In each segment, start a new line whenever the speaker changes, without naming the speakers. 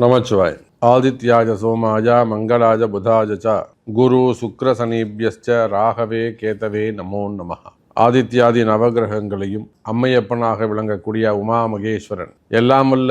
நமச்சிவாய் ஆதித்யாஜ சோமாஜ மங்களாஜ புதாஜ ச குரு சுக்ர சனீபியஸ்ச ராகவே கேதவே நமோ நம ஆதித்யாதி நவகிரகங்களையும் அம்மையப்பனாக விளங்கக்கூடிய உமா மகேஸ்வரன் எல்லாமல்ல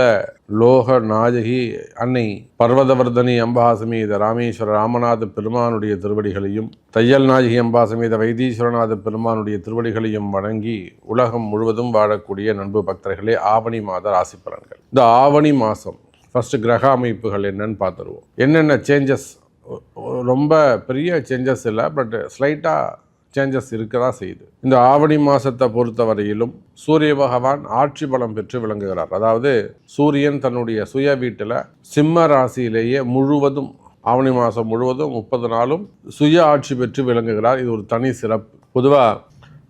லோக நாயகி அன்னை பர்வதவர்தனி அம்பாசமீத ராமேஸ்வர ராமநாத பெருமானுடைய திருவடிகளையும் தையல் நாயகி அம்பாசமீத வைத்தீஸ்வரநாத பெருமானுடைய திருவடிகளையும் வணங்கி உலகம் முழுவதும் வாழக்கூடிய நண்பு பக்தர்களே ஆவணி மாத ராசி பலன்கள் இந்த ஆவணி மாதம் ஃபஸ்ட்டு கிரக அமைப்புகள் என்னன்னு பார்த்துருவோம். என்னென்ன சேஞ்சஸ் ரொம்ப பெரிய சேஞ்சஸ் இல்லை பட் ஸ்லைட்டாக சேஞ்சஸ் இருக்க தான் செய்யுது. இந்த ஆவணி மாதத்தை பொறுத்தவரையிலும் சூரிய பகவான் ஆட்சி பலம் பெற்று விளங்குகிறார். அதாவது சூரியன் தன்னுடைய சுய வீட்டில் சிம்ம ராசியிலேயே முழுவதும் ஆவணி மாதம் முழுவதும் முப்பது நாளும் சுய ஆட்சி பெற்று விளங்குகிறார். இது ஒரு தனி சிறப்பு. பொதுவாக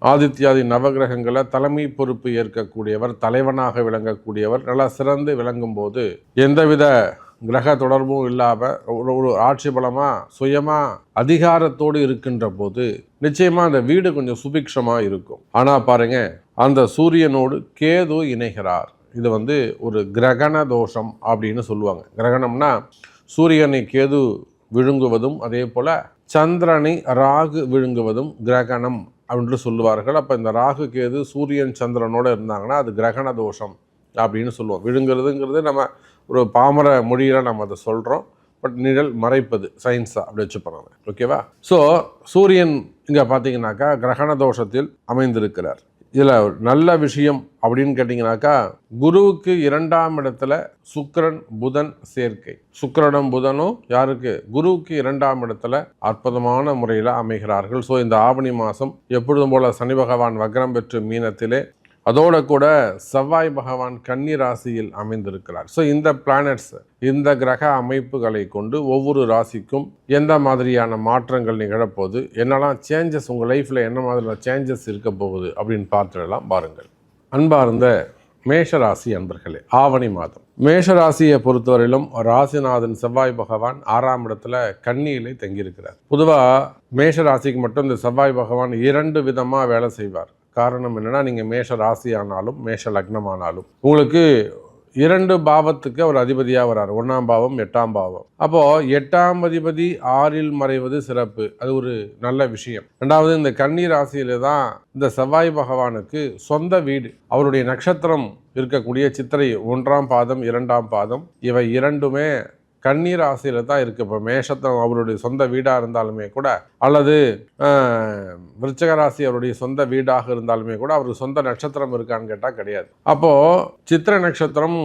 ஆதித்யாதி நவகிரகங்களை தலைமை பொறுப்பு ஏற்கக்கூடியவர் தலைவனாக விளங்கக்கூடியவர் நல்லா சிறந்து விளங்கும் போது எந்தவித கிரக தொடர்பும் இல்லாமல் ஒரு ஒரு ஆட்சி பலமாக சுயமாக அதிகாரத்தோடு இருக்கின்ற போது நிச்சயமாக அந்த வீடு கொஞ்சம் சுபிக்ஷமாக இருக்கும். ஆனால் பாருங்க அந்த சூரியனோடு கேது இணைகிறார். இது வந்து ஒரு கிரகண தோஷம் அப்படின்னு சொல்லுவாங்க. கிரகணம்னா சூரியனை கேது விழுங்குவதும் அதே போல் சந்திரனை ராகு விழுங்குவதும் கிரகணம் அப்படின்ட்டு சொல்லுவார்கள். அப்போ இந்த ராகு கேது சூரியன் சந்திரனோடு இருந்தாங்கன்னா அது கிரகண தோஷம் அப்படின்னு சொல்லுவோம். விழுங்குறதுங்கிறது நம்ம ஒரு பாமர மொழியில் நம்ம அதை சொல்கிறோம் பட் நிழல் மறைப்பது சயின்ஸாக அப்படி வச்சு ஓகேவா? ஸோ சூரியன் இங்கே பார்த்தீங்கன்னாக்கா கிரகண தோஷத்தில் அமைந்திருக்கிறார். இதில் நல்ல விஷயம் அப்படின்னு கேட்டிங்கனாக்கா குருவுக்கு இரண்டாம் இடத்துல சுக்கரன் புதன் சேர்க்கை. சுக்கரனும் புதனும் யாருக்கு? குருவுக்கு இரண்டாம் இடத்துல அற்புதமான முறையில் அமைகிறார்கள். ஸோ இந்த ஆவணி மாதம் எப்பொழுதும் போல சனி பகவான் வக்ரம் பெற்று மீனத்திலே அதோட கூட செவ்வாய் பகவான் கன்னி ராசியில் அமைந்திருக்கிறார். ஸோ இந்த பிளானட்ஸ் இந்த கிரக அமைப்புகளை கொண்டு ஒவ்வொரு ராசிக்கும் எந்த மாதிரியான மாற்றங்கள் நிகழப்போகுது என்னெல்லாம் சேஞ்சஸ் உங்கள் லைஃப்பில் என்ன மாதிரியான சேஞ்சஸ் இருக்க போகுது அப்படின்னு பார்த்துடலாம் பாருங்கள். அன்பார்ந்த மேஷராசி அன்பர்களே ஆவணி மாதம். மேஷராசியை பொறுத்தவரையிலும் ராசிநாதன் செவ்வாய் பகவான் ஆறாம் இடத்துல கன்னியிலே தங்கியிருக்கிறார். பொதுவாக மேஷராசிக்கு மட்டும் இந்த செவ்வாய் பகவான் இரண்டு விதமாக வேலை செய்வார். காரணம் என்னென்னா நீங்கள் மேஷ ராசி ஆனாலும் மேஷ லக்னம் ஆனாலும் உங்களுக்கு இரண்டு பாவத்துக்கு அவர் அதிபதியாக வரார். ஒன்றாம் பாவம் எட்டாம் பாவம். அப்போது எட்டாம் அதிபதி ஆறில் மறைவது சிறப்பு. அது ஒரு நல்ல விஷயம். ரெண்டாவது இந்த கன்னி ராசியில தான் இந்த செவ்வாய் பகவானுக்கு சொந்த வீடு. அவருடைய நட்சத்திரம் இருக்கக்கூடிய சித்திரை ஒன்றாம் பாதம் இரண்டாம் பாதம் இவை இரண்டுமே கண்ணீர் ராசியில் தான் இருக்குது இப்போ மேஷத்தம் அவருடைய சொந்த வீடாக இருந்தாலுமே கூட அல்லது விருச்சக ராசி அவருடைய சொந்த வீடாக இருந்தாலுமே கூட அவருக்கு சொந்த நட்சத்திரம் இருக்கான்னு கேட்டால் கிடையாது. அப்போது சித்திர நட்சத்திரம்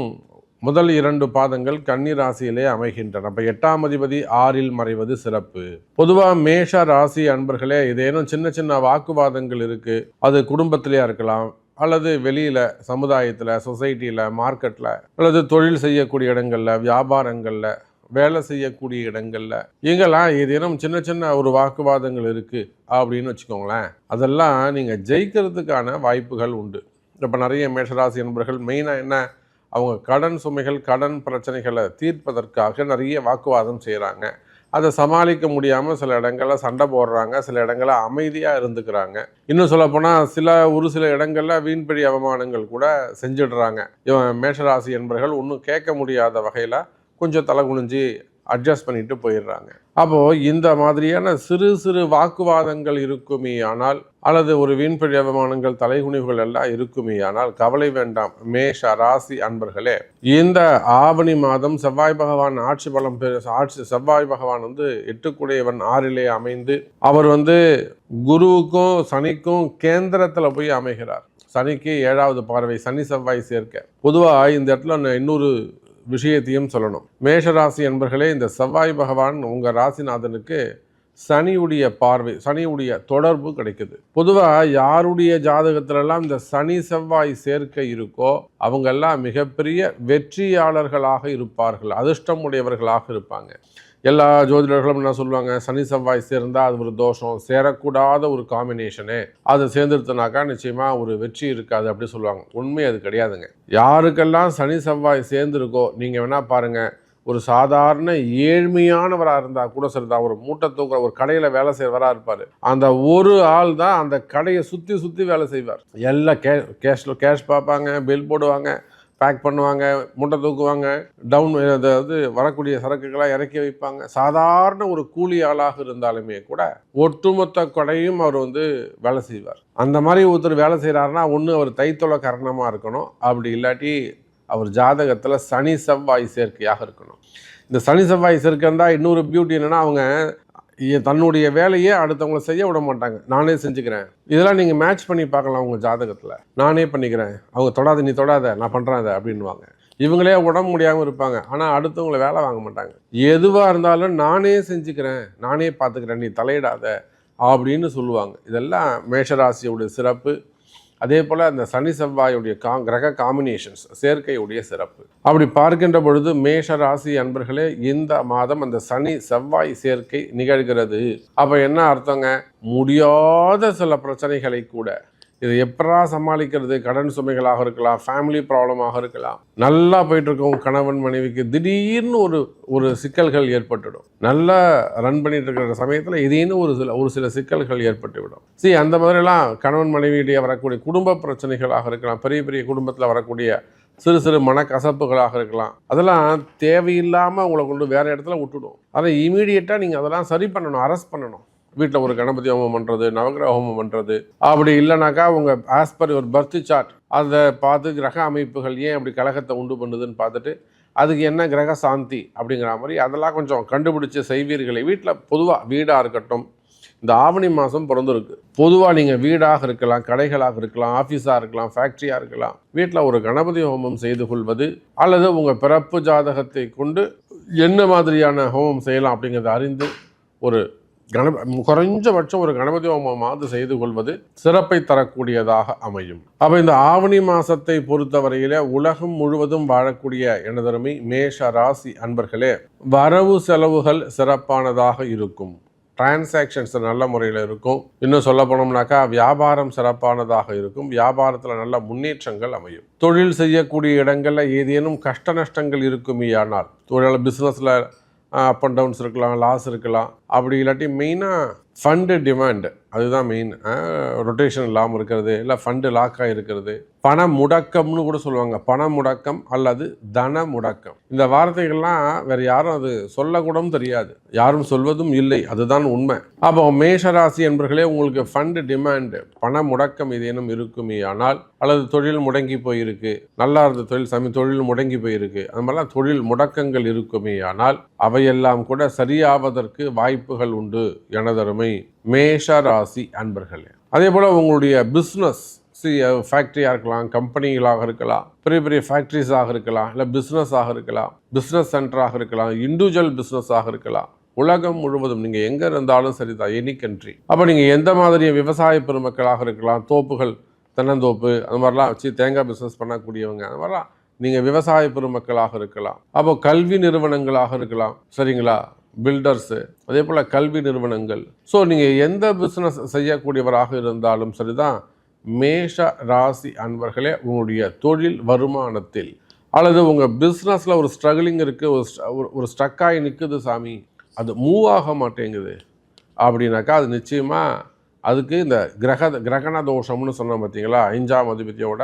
முதல் இரண்டு பாதங்கள் கன்னி ராசியிலே அமைகின்றன. அப்போ எட்டாம் அதிபதி ஆறில் மறைவது சிறப்பு. பொதுவாக மேஷ ராசி அன்பர்களே இதேனும் சின்ன சின்ன வாக்குவாதங்கள் இருக்குது அது குடும்பத்திலேயே இருக்கலாம் அல்லது வெளியில் சமுதாயத்தில் சொசைட்டியில் மார்க்கெட்டில் அல்லது தொழில் செய்யக்கூடிய இடங்களில் வியாபாரங்களில் வேலை செய்யக்கூடிய இடங்களில் இங்கெல்லாம் ஏதேனும் சின்ன சின்ன ஒரு வாக்குவாதங்கள் இருக்குது அப்படின்னு வச்சுக்கோங்களேன் அதெல்லாம் நீங்கள் ஜெயிக்கிறதுக்கான வாய்ப்புகள் உண்டு. இப்போ நிறைய மேஷராசி நண்பர்கள் மெயினாக என்ன? அவங்க கடன் சுமைகள் கடன் பிரச்சனைகளை தீர்ப்பதற்காக நிறைய வாக்குவாதம் செய்கிறாங்க அதை சமாளிக்க முடியாமல் சில இடங்களில் சண்டை போடுறாங்க சில இடங்களில் அமைதியாக இருந்துக்கிறாங்க. இன்னும் சொல்லப்போனால் சில ஒரு சில இடங்களில் வீண்படி அவமானங்கள் கூட செஞ்சிடுறாங்க. இவன் மேஷராசி என்பர்கள் ஒன்றும் கேட்க முடியாத வகையில் கொஞ்சம் தலை குனிஞ்சு அட்ஜஸ்ட் பண்ணிட்டு போயிடுறாங்க. அப்போது இந்த மாதிரியான சிறு சிறு வாக்குவாதங்கள் இருக்குமே ஆனால் அல்லது ஒரு வீண்பழி அவமானங்கள் தலைகுனிவுகள் எல்லாம் இருக்குமே ஆனால் கவலை வேண்டாம். மேஷ ராசி அன்பர்களே இந்த ஆவணி மாதம் செவ்வாய் பகவான் ஆட்சி பலம் ஆட்சி செவ்வாய் பகவான் வந்து எட்டுக்குடையவன் ஆறிலே அமைந்து அவர் வந்து குருவுக்கும் சனிக்கும் கேந்திரத்தில் போய் அமைகிறார். சனிக்கு ஏழாவது பார்வை சனி செவ்வாய் சேர்க்க. பொதுவாக இந்த இடத்துல இன்னொரு விஷயத்தையும் சொல்லணும். மேஷராசி என்பர்களே இந்த செவ்வாய் பகவான் உங்கள் ராசிநாதனுக்கு சனியுடைய பார்வை சனியுடைய தொடர்பு கிடைக்குது. பொதுவாக யாருடைய ஜாதகத்திலெல்லாம் இந்த சனி செவ்வாய் சேர்க்கை இருக்கோ அவங்கெல்லாம் மிகப்பெரிய வெற்றியாளர்களாக இருப்பார்கள் அதிர்ஷ்டம் உடையவர்களாக இருப்பாங்க. எல்லா ஜோதிடர்களும் என்ன சொல்லுவாங்க? சனி செவ்வாய் சேர்ந்தால் அது ஒரு தோஷம். சேரக்கூடாத ஒரு காம்பினேஷனு அதை சேர்ந்துருத்தனாக்கா நிச்சயமாக ஒரு வெற்றி இருக்காது அப்படி சொல்லுவாங்க. உண்மை அது கிடையாதுங்க. யாருக்கெல்லாம் சனி செவ்வாய் சேர்ந்துருக்கோ நீங்கள் வேணால் பாருங்கள் ஒரு சாதாரண ஏழ்மையானவராக இருந்தால் கூட சரிதான். ஒரு மூட்டை தூக்குற ஒரு கடையில் வேலை செய்வராக இருப்பார். அந்த ஒரு ஆள் தான் அந்த கடையை சுற்றி சுற்றி வேலை செய்வார். எல்லாம் கே கேஷில் கேஷ் பார்ப்பாங்க பில் போடுவாங்க. பேக் பண்ணுவாங்க மூட்டை தூக்குவாங்க டவுன் அதாவது வரக்கூடிய சரக்குகளாக இறக்கி வைப்பாங்க. சாதாரண ஒரு கூலி ஆளாக இருந்தாலுமே கூட ஒட்டுமொத்த கொடையும் அவர் வந்து வேலை செய்வார். அந்த மாதிரி ஒருத்தர் வேலை செய்கிறாருன்னா ஒன்று அவர் தைத்தொலை கரணமாக இருக்கணும். அப்படி இல்லாட்டி அவர் ஜாதகத்தில் சனி செவ்வாய் சேர்க்கையாக இருக்கணும். இந்த சனி செவ்வாய் சேர்க்கை இருந்தால் இன்னொரு பியூட்டி என்னென்னா அவங்க தன்னுடைய வேலையை அடுத்தவங்கள செய்ய விட மாட்டாங்க. நானே செஞ்சுக்கிறேன். இதெல்லாம் நீங்கள் மேட்ச் பண்ணி பார்க்கலாம் உங்கள் ஜாதகத்தில். நானே பண்ணிக்கிறேன். அவங்க தொடாத நீ தொடாத நான் பண்ணுறேன் அதை அப்படின்வாங்க இவங்களே உடம்பு முடியாமல் இருப்பாங்க. ஆனால் அடுத்தவங்கள வேலை வாங்க மாட்டாங்க. எதுவாக இருந்தாலும் நானே செஞ்சுக்கிறேன். நானே பார்த்துக்கிறேன். நீ தலையிடாத அப்படின்னு சொல்லுவாங்க. இதெல்லாம் மேஷராசியோடைய சிறப்பு. அதே போல் அந்த சனி செவ்வாயுடைய கா கிரக காம்பினேஷன்ஸ் சேர்க்கையுடைய சிறப்பு. அப்படி பார்க்கின்ற பொழுது மேஷ ராசி அன்பர்களே இந்த மாதம் அந்த சனி செவ்வாய் சேர்க்கை நிகழ்கிறது. அப்போ என்ன அர்த்தங்க? முடியாத சில பிரச்சனைகளை கூட இதை எப்படா சமாளிக்கிறது? கடன் சுமைகளாக இருக்கலாம் ஃபேமிலி ப்ராப்ளமாக இருக்கலாம். நல்லா போயிட்டுருக்கும் கணவன் மனைவிக்கு. திடீர்னு ஒரு ஒரு சிக்கல்கள் ஏற்பட்டுடும். நல்லா ரன் பண்ணிட்டு இருக்கிற சமயத்தில் இதேன்னு ஒரு சில ஒரு சில சிக்கல்கள் ஏற்பட்டுவிடும். சரி அந்த மாதிரிலாம் கணவன் மனைவியிடையே வரக்கூடிய குடும்ப பிரச்சனைகளாக இருக்கலாம். பெரிய பெரிய குடும்பத்தில் வரக்கூடிய சிறு சிறு மனக்கசப்புகளாக இருக்கலாம். அதெல்லாம் தேவையில்லாமல் உங்களை கொண்டு வேறு இடத்துல விட்டுடும். அதை இமீடியட்டாக நீங்கள் அதெல்லாம் சரி பண்ணணும் அரெஸ்ட் பண்ணணும். வீட்டில் ஒரு கணபதி ஹோமம் பண்ணுறது நவகிரக ஹோமம் பண்ணுறது அப்படி இல்லைனாக்கா உங்கள் ஆஸ் பர் ஒரு பர்த் சார்ட் அதை பார்த்து கிரக அமைப்புகள் ஏன் அப்படி கழகத்தை உண்டு பண்ணுதுன்னு பார்த்துட்டு அதுக்கு என்ன கிரக சாந்தி அப்படிங்கிற மாதிரி அதெல்லாம் கொஞ்சம் கண்டுபிடிச்சு செய்வீர்களை. வீட்டில் பொதுவாக வீடாக இருக்கட்டும் இந்த ஆவணி மாதம் பிறந்திருக்கு. பொதுவாக நீங்கள் வீடாக இருக்கலாம் கடைகளாக இருக்கலாம் ஆஃபீஸாக இருக்கலாம் ஃபேக்ட்ரியாக இருக்கலாம். வீட்டில் ஒரு கணபதி ஹோமம் செய்து கொள்வது அல்லது உங்கள் பிறப்பு ஜாதகத்தை கொண்டு என்ன மாதிரியான ஹோமம் செய்யலாம் அப்படிங்கிறத அறிந்து ஒரு கணப குறைஞ்சபட்சம் ஒரு கணபதி ஹோமமாவது செய்து கொள்வது சிறப்பை தரக்கூடியதாக அமையும். அப்போ இந்த ஆவணி மாசத்தை பொறுத்தவரையில உலகம் முழுவதும் வாழக்கூடிய எனதருமை மேஷ ராசி அன்பர்களே வரவு செலவுகள் சிறப்பானதாக இருக்கும். டிரான்சாக்ஷன்ஸ் நல்ல முறையில் இருக்கும். இன்னும் சொல்ல போனோம்னாக்கா வியாபாரம் சிறப்பானதாக இருக்கும். வியாபாரத்தில் நல்ல முன்னேற்றங்கள் அமையும். தொழில் செய்யக்கூடிய இடங்களில் ஏதேனும் கஷ்ட நஷ்டங்கள் இருக்குமேயானால் தொழில் பிஸ்னஸில் அப் அண்ட் டவுன்ஸ் இருக்கலாம் லாஸ் இருக்கலாம். அப்படி இல்லாட்டி மெயினாக ஃபண்டு டிமாண்டு அதுதான் மெயின் ரொட்டேஷன் இல்லாமல் இருக்கிறது இல்லை ஃபண்டு லாக் இருக்கிறது பண முடக்கம்னு கூட சொல்லுவாங்க. பண முடக்கம் அல்லது தன முடக்கம். இந்த வார்த்தைகள்லாம் வேறு யாரும் அது சொல்லக்கூடவும் தெரியாது. யாரும் சொல்வதும் இல்லை. அதுதான் உண்மை. அப்போ மேஷராசி என்பர்களே உங்களுக்கு ஃபண்டு டிமாண்டு பண முடக்கம் ஏதேனும் இருக்குமே ஆனால் அல்லது தொழில் முடங்கி போயிருக்கு. நல்லா இருந்த தொழில் சமி தொழில் முடங்கி போயிருக்கு. அந்த மாதிரிலாம் தொழில் முடக்கங்கள் இருக்குமே ஆனால் அவையெல்லாம் கூட சரியாவதற்கு வாய்ப்புகள் உண்டு. எனதருமை மேஷ ராசி அன்பர்களே. அதே போல் உங்களுடைய பிஸ்னஸ் சி ஃபேக்ட்ரியாக இருக்கலாம் கம்பெனிகளாக இருக்கலாம் பெரிய பெரிய ஃபேக்ட்ரிஸாக இருக்கலாம் இல்லை பிஸ்னஸாக இருக்கலாம் பிஸ்னஸ் சென்டராக இருக்கலாம் இண்டிவிஜுவல் பிஸ்னஸாக இருக்கலாம். உலகம் முழுவதும் நீங்கள் எங்கே இருந்தாலும் சரிதான் எனி கண்ட்ரி அப்போ நீங்கள் எந்த மாதிரி விவசாய பெருமக்களாக இருக்கலாம் தோப்புகள் தென்னந்தோப்பு அந்த மாதிரிலாம் வச்சு தேங்காய் பிஸ்னஸ் பண்ணக்கூடியவங்க அந்த மாதிரிலாம் நீங்கள் விவசாய பெருமக்களாக இருக்கலாம். அப்போ கல்வி நிறுவனங்களாக இருக்கலாம் சரிங்களா? பில்டர்ஸு அதே போல் கல்வி நிறுவனங்கள். ஸோ நீங்கள் எந்த பிஸ்னஸ் செய்யக்கூடியவராக இருந்தாலும் சரிதான் மேஷ ராசி அன்பர்களே உங்களுடைய தொழில் வருமானத்தில் அல்லது உங்கள் பிஸ்னஸில் ஒரு ஸ்ட்ரகிளிங் இருக்குது ஒரு ஒரு- ஒரு ஸ்ட்ரக்காகி நிற்குது சாமி அது மூவ் ஆக மாட்டேங்குது. அப்படின்னாக்கா அது நிச்சயமாக அதுக்கு இந்த கிரக கிரகண தோஷம்னு சொன்னோம் பார்த்தீங்களா ஐந்தாம் அதிபதியோட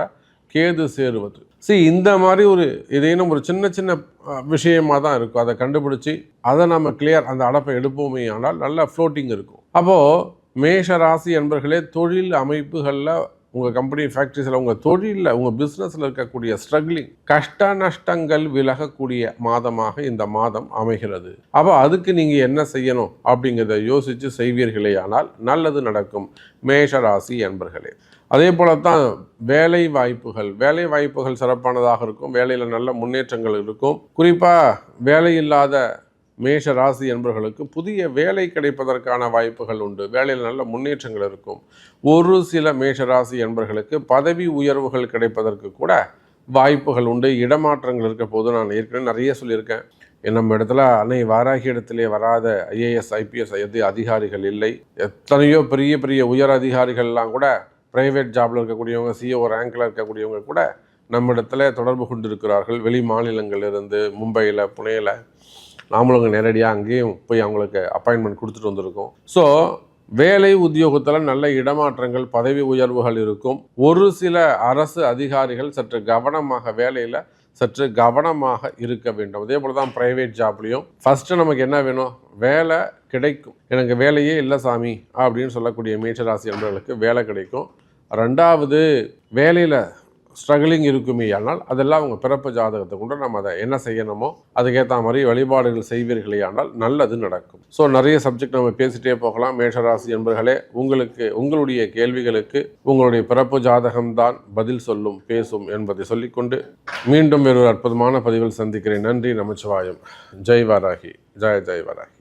கேது சேருவது. சரி இந்த மாதிரி ஒரு ஏதேனும் ஒரு சின்ன சின்ன விஷயமாக விஷயமா தான் இருக்கும். அதை கண்டுபிடிச்சி அதை நம்ம கிளியர் அந்த அடப்பை எடுப்போமே ஆனால் நல்ல ஃப்ளோட்டிங் இருக்கும். அப்போது மேஷ ராசி என்பர்களே தொழில் அமைப்புகளில் உங்கள் கம்பெனி ஃபேக்ட்ரிஸில் உங்கள் தொழிலில் உங்கள் பிஸ்னஸில் இருக்கக்கூடிய ஸ்ட்ரகிளிங் கஷ்ட நஷ்டங்கள் விலகக்கூடிய மாதமாக இந்த மாதம் அமைகிறது. அப்போ அதுக்கு நீங்கள் என்ன செய்யணும்? அப்படிங்கிறத யோசித்து செய்வீர்களே ஆனால் நல்லது நடக்கும். மேஷ ராசி என்பர்களே. அதே போல தான் வேலை வாய்ப்புகள் வேலை வாய்ப்புகள் சிறப்பானதாக இருக்கும். வேலையில் நல்ல முன்னேற்றங்கள் இருக்கும். குறிப்பாக வேலை இல்லாத மேஷ ராசி என்பவர்களுக்கு புதிய வேலை கிடைப்பதற்கான வாய்ப்புகள் உண்டு. வேலையில் நல்ல முன்னேற்றங்கள் இருக்கும். ஒரு சில மேஷ ராசி என்பவர்களுக்கு பதவி உயர்வுகள் கிடைப்பதற்கு கூட வாய்ப்புகள் உண்டு. இடமாற்றங்கள் இருக்க போது நான் ஏற்கனவே நிறைய சொல்லியிருக்கேன். நம்ம இடத்துல அன்னை வாராகி இடத்திலே வராத ஐஏஎஸ் ஐபிஎஸ் எது அதிகாரிகள் இல்லை. எத்தனையோ பெரிய பெரிய உயர் அதிகாரிகள்லாம் கூட ப்ரைவேட் ஜாப்பில் இருக்கக்கூடியவங்க சிஓ ரேங்கில் இருக்கக்கூடியவங்க கூட நம்ம இடத்துல தொடர்பு கொண்டிருக்கிறார்கள். வெளி மாநிலங்களிலிருந்து மும்பையில் புனேயில் நாமளும் நேரடியாக அங்கேயும் போய் அவங்களுக்கு அப்பாயின்மெண்ட் கொடுத்துட்டு வந்திருக்கோம். ஸோ வேலை உத்தியோகத்தில் நல்ல இடமாற்றங்கள் பதவி உயர்வுகள் இருக்கும். ஒரு சில அரசு அதிகாரிகள் சற்று கவனமாக வேலையில் சற்று கவனமாக இருக்க வேண்டும். அதே போல் தான் ப்ரைவேட் ஜாப்லேயும் ஃபஸ்ட்டு நமக்கு என்ன வேணும்? வேலை கிடைக்கும். எனக்கு வேலையே இல்லை சாமி அப்படின்னு சொல்லக்கூடிய மேச்சராசி என்பவர்களுக்கு வேலை கிடைக்கும். ரெண்டாவது வேலையில் ஸ்ட்ரகிளிங் இருக்குமே ஆனால் அதெல்லாம் அவங்க பிறப்பு ஜாதகத்தை கொண்டு நம்ம அதை என்ன செய்யணுமோ அதுக்கேற்ற மாதிரி வழிபாடுகள் செய்வீர்களே ஆனால் நல்லது நடக்கும். ஸோ நிறைய சப்ஜெக்ட் நம்ம பேசிட்டே போகலாம். மேஷராசி என்பர்களே உங்களுக்கு உங்களுடைய கேள்விகளுக்கு உங்களுடைய பிறப்பு ஜாதகம்தான் பதில் சொல்லும் பேசும் என்பதை சொல்லிக்கொண்டு மீண்டும் வேறொரு அற்புதமான பதிவில் சந்திக்கிறேன். நன்றி நமச்சிவாயம். ஜெய் வாராகி ஜெய ஜெய் வாராகி